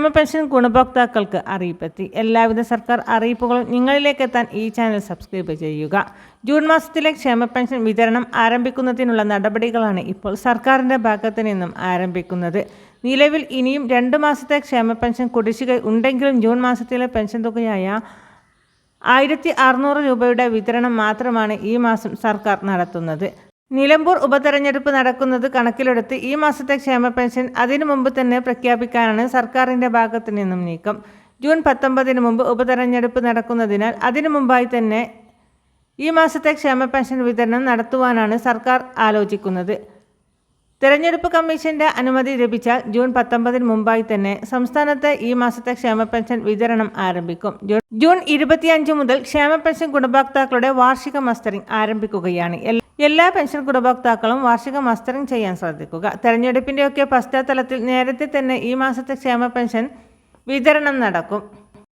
ക്ഷേമ പെൻഷൻ ഗുണഭോക്താക്കൾക്ക് അറിയിപ്പെത്തി. എല്ലാവിധ സർക്കാർ അറിയിപ്പുകളും നിങ്ങളിലേക്ക് എത്താൻ ഈ ചാനൽ സബ്സ്ക്രൈബ് ചെയ്യുക. ജൂൺ മാസത്തിലെ ക്ഷേമ പെൻഷൻ വിതരണം ആരംഭിക്കുന്നതിനുള്ള നടപടികളാണ് ഇപ്പോൾ സർക്കാരിന്റെ ഭാഗത്തു നിന്നും ആരംഭിക്കുന്നത്. നിലവിൽ ഇനിയും രണ്ട് മാസത്തെ ക്ഷേമ പെൻഷൻ കുടിശ്ശിക ഉണ്ടെങ്കിലും ജൂൺ മാസത്തിലെ പെൻഷൻ തുകയായ ആയിരത്തി അറുന്നൂറ് രൂപയുടെ വിതരണം മാത്രമാണ് ഈ മാസം സർക്കാർ നടത്തുന്നത്. നിലമ്പൂർ ഉപതെരഞ്ഞെടുപ്പ് നടക്കുന്നത് കണക്കിലെടുത്ത് ഈ മാസത്തെ ക്ഷേമ പെൻഷൻ അതിനു മുമ്പ് തന്നെ പ്രഖ്യാപിക്കാനാണ് സർക്കാരിന്റെ ഭാഗത്തു നിന്നും നീക്കം. ജൂൺ പത്തൊമ്പതിന് മുമ്പ് ഉപതെരഞ്ഞെടുപ്പ് നടക്കുന്നതിനാൽ അതിനു മുമ്പായി തന്നെ ഈ മാസത്തെ ക്ഷേമ പെൻഷൻ വിതരണം നടത്തുവാനാണ് സർക്കാർ ആലോചിക്കുന്നത്. തെരഞ്ഞെടുപ്പ് കമ്മീഷന്റെ അനുമതി ലഭിച്ചാൽ ജൂൺ പത്തൊമ്പതിന് മുമ്പായി തന്നെ സംസ്ഥാനത്ത് ഈ മാസത്തെ ക്ഷേമ പെൻഷൻ വിതരണം ആരംഭിക്കും. ജൂൺ ഇരുപത്തിയഞ്ച് മുതൽ ക്ഷേമ പെൻഷൻ ഗുണഭോക്താക്കളുടെ വാർഷിക മസ്റ്ററിംഗ് ആരംഭിക്കുകയാണ്. എല്ലാ പെൻഷൻ ഗുണഭോക്താക്കളും വാർഷിക മസ്റ്ററിംഗ് ചെയ്യാൻ ശ്രദ്ധിക്കുക. തെരഞ്ഞെടുപ്പിന്റെയൊക്കെ പശ്ചാത്തലത്തിൽ നേരത്തെ തന്നെ ഈ മാസത്തെ ക്ഷേമ പെൻഷൻ വിതരണം നടക്കും.